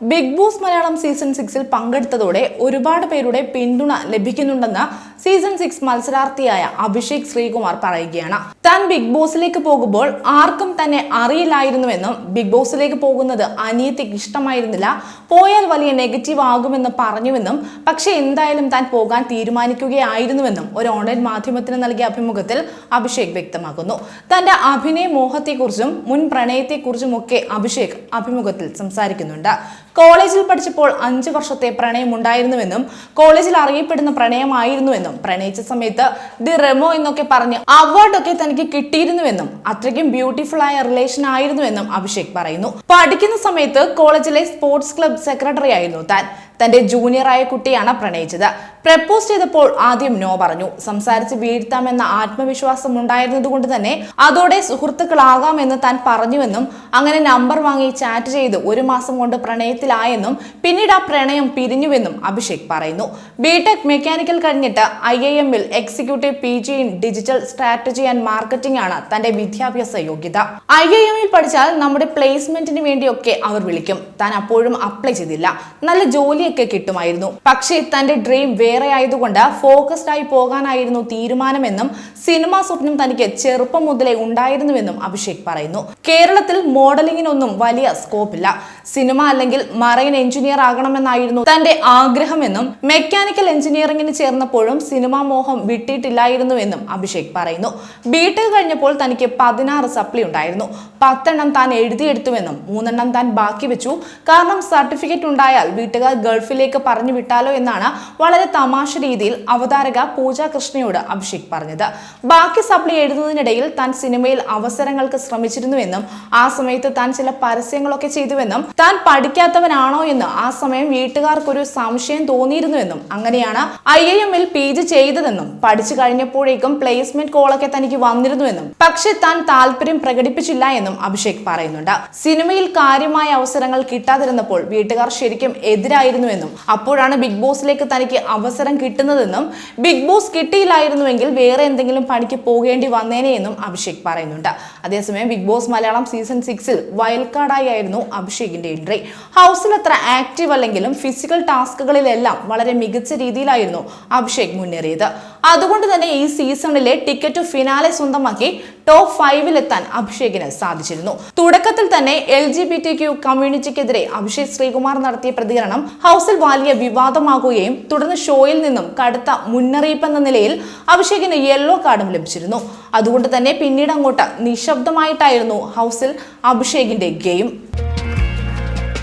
Big boss Malayalam season സിക്സിൽ പങ്കെടുത്തതോടെ ഒരുപാട് പേരുടെ പിന്തുണ ലഭിക്കുന്നുണ്ടെന്ന് സീസൺ സിക്സ് മത്സരാർത്ഥിയായ അഭിഷേക് ശ്രീകുമാർ പറയുകയാണ്. താൻ ബിഗ് ബോസിലേക്ക് പോകുമ്പോൾ ആർക്കും തന്നെ അറിയില്ലായിരുന്നുവെന്നും ബിഗ് ബോസിലേക്ക് പോകുന്നത് അനിയത്തിക്ക് ഇഷ്ടമായിരുന്നില്ല പോയാൽ വലിയ നെഗറ്റീവ് ആകുമെന്ന് പറഞ്ഞുവെന്നും പക്ഷേ എന്തായാലും താൻ പോകാൻ തീരുമാനിക്കുകയായിരുന്നുവെന്നും ഒരു ഓൺലൈൻ മാധ്യമത്തിന് നൽകിയ അഭിമുഖത്തിൽ അഭിഷേക് വ്യക്തമാക്കുന്നു. തന്റെ അഭിനയ മോഹത്തെക്കുറിച്ചും മുൻ പ്രണയത്തെക്കുറിച്ചും ഒക്കെ അഭിഷേക് അഭിമുഖത്തിൽ സംസാരിക്കുന്നുണ്ട്. കോളേജിൽ പഠിച്ചപ്പോൾ അഞ്ചു വർഷത്തെ പ്രണയമുണ്ടായിരുന്നുവെന്നും കോളേജിൽ അറിയപ്പെടുന്ന പ്രണയമായിരുന്നുവെന്നും പ്രണയിച്ച സമയത്ത് ദി റെമോ എന്നൊക്കെ പറഞ്ഞ് അവാർഡൊക്കെ തനിക്ക് കിട്ടിയിരുന്നുവെന്നും അത്രയ്ക്കും ബ്യൂട്ടിഫുൾ ആയ റിലേഷൻ ആയിരുന്നുവെന്നും അഭിഷേക് പറയുന്നു. പഠിക്കുന്ന സമയത്ത് കോളേജിലെ സ്പോർട്സ് ക്ലബ് സെക്രട്ടറി ആയിരുന്നു താൻ. തന്റെ ജൂനിയറായ കുട്ടിയാണ് പ്രണയിച്ചത്. പ്രപ്പോസ് ചെയ്തപ്പോൾ ആദ്യം നോ പറഞ്ഞു. സംസാരിച്ച് വീഴ്ത്താമെന്ന ആത്മവിശ്വാസം ഉണ്ടായിരുന്നതുകൊണ്ട് തന്നെ അതോടെ സുഹൃത്തുക്കളാകാമെന്ന് താൻ പറഞ്ഞുവെന്നും അങ്ങനെ നമ്പർ വാങ്ങി ചാറ്റ് ചെയ്ത് ഒരു മാസം കൊണ്ട് പ്രണയത്തിലായെന്നും പിന്നീട് ആ പ്രണയം പിരിഞ്ഞുവെന്നും അഭിഷേക് പറയുന്നു. ബിടെക് മെക്കാനിക്കൽ കഴിഞ്ഞിട്ട് ഐ ഐ എമ്മിൽ executive P G in digital strategy and marketing ആണ് തന്റെ വിദ്യാഭ്യാസ യോഗ്യത. ഐ ഐ എമ്മിൽ പഠിച്ചാൽ നമ്മുടെ പ്ലേസ്മെന്റിന് വേണ്ടിയൊക്കെ അവർ വിളിക്കും. താൻ അപ്പോഴും അപ്ലൈ ചെയ്തില്ല. നല്ല ജോലിയൊക്കെ കിട്ടുമായിരുന്നു. പക്ഷേ തന്റെ ഡ്രീം വേറെ ആയതുകൊണ്ട് ഫോക്കസ്ഡ് ആയി പോകാനായിരുന്നു തീരുമാനമെന്നും സിനിമാ സ്വപ്നം തനിക്ക് ചെറുപ്പം മുതലേ ഉണ്ടായിരുന്നുവെന്നും അഭിഷേക് പറയുന്നു. കേരളത്തിൽ മോഡലിംഗിനൊന്നും വലിയ സ്കോപ്പില്ല സിനിമ അല്ലെങ്കിൽ മറൈൻ എഞ്ചിനീയർ ആകണമെന്നായിരുന്നു തന്റെ ആഗ്രഹമെന്നും മെക്കാനിക്കൽ എഞ്ചിനീയറിംഗിന് ചേർന്നപ്പോഴും സിനിമാ മോഹം വിട്ടിട്ടില്ലായിരുന്നുവെന്നും അഭിഷേക് പറയുന്നു. ബിടെക് കഴിഞ്ഞപ്പോൾ തനിക്ക് പതിനാറ് സപ്ലി ഉണ്ടായിരുന്നു. പത്തെണ്ണം താൻ എഴുതിയെടുത്തുവെന്നും മൂന്നെണ്ണം താൻ ബാക്കി വെച്ചു. കാരണം സർട്ടിഫിക്കറ്റ് ഉണ്ടായാൽ വീട്ടുകാർ ഗൾഫിലേക്ക് പറഞ്ഞു വിട്ടാലോ എന്നാണ് വളരെ തമാശ രീതിയിൽ അവതാരക പൂജ കൃഷ്ണയോട് അഭിഷേക് പറഞ്ഞത്. ബാക്കി സപ്ലി എഴുതുന്നതിനിടയിൽ താൻ സിനിമയിൽ അവസരങ്ങൾക്ക് ശ്രമിച്ചിരുന്നുവെന്നും ആ സമയത്ത് താൻ ചില പരസ്യങ്ങളൊക്കെ ചെയ്തുവെന്നും താൻ പഠിക്കാത്തവനാണോ എന്ന് ആ സമയം വീട്ടുകാർക്കൊരു സംശയം തോന്നിയിരുന്നുവെന്നും അങ്ങനെയാണ് ഐ ഐ എമ്മിൽ പി ജി ചെയ്തതെന്നും പഠിച്ചു കഴിഞ്ഞപ്പോഴേക്കും പ്ലേസ്മെന്റ് കോളൊക്കെ തനിക്ക് വന്നിരുന്നുവെന്നും പക്ഷെ താൻ താല്പര്യം പ്രകടിപ്പിച്ചില്ല എന്നും അഭിഷേക് പറയുന്നുണ്ട്. സിനിമയിൽ കാര്യമായ അവസരങ്ങൾ കിട്ടാതിരുന്നപ്പോൾ വീട്ടുകാർ ശരിക്കും എതിരായിരുന്നുവെന്നും അപ്പോഴാണ് ബിഗ് ബോസിലേക്ക് തനിക്ക് അവസരം കിട്ടുന്നതെന്നും ബിഗ് ബോസ് കിട്ടിയില്ലായിരുന്നുവെങ്കിൽ വേറെ എന്തെങ്കിലും പണിക്ക് പോകേണ്ടി വന്നേനെ എന്നും അഭിഷേക് പറയുന്നുണ്ട്. അതേസമയം ബിഗ് ബോസ് മലയാളം സീസൺ സിക്സിൽ വയൽക്കാടായി ആയിരുന്നു അഭിഷേകിന്റെ എൻട്രി ഹൗസിൽ അത്ര ആക്റ്റീവ് അല്ലെങ്കിലും ഫിസിക്കൽ ടാസ്കുകളിലെല്ലാം വളരെ മികച്ച രീതിയിലായിരുന്നു അഭിഷേക് മുന്നേറിയത്. അതുകൊണ്ട് തന്നെ ഈ സീസണിലെ ടിക്കറ്റ് ഫിനാലെ സ്വന്തമാക്കി ടോപ്പ് ഫൈവിൽ എത്താൻ അഭിഷേകിന് സാധിച്ചിരുന്നു. തുടക്കത്തിൽ തന്നെ L G B T Q കമ്മ്യൂണിറ്റിക്കെതിരെ Abhishek Sreekumar നടത്തിയ പ്രതികരണം ഹൗസിൽ വലിയ വിവാദമാകുകയും തുടർന്ന് ഷോയിൽ നിന്നും കടുത്ത മുന്നറിയിപ്പ് എന്ന നിലയിൽ അഭിഷേകിന് യെല്ലോ കാർഡും ലഭിച്ചിരുന്നു. അതുകൊണ്ട് തന്നെ പിന്നീട് അങ്ങോട്ട് നിശബ്ദമായിട്ടായിരുന്നു ഹൗസിൽ അഭിഷേകിന്റെ ഗെയിം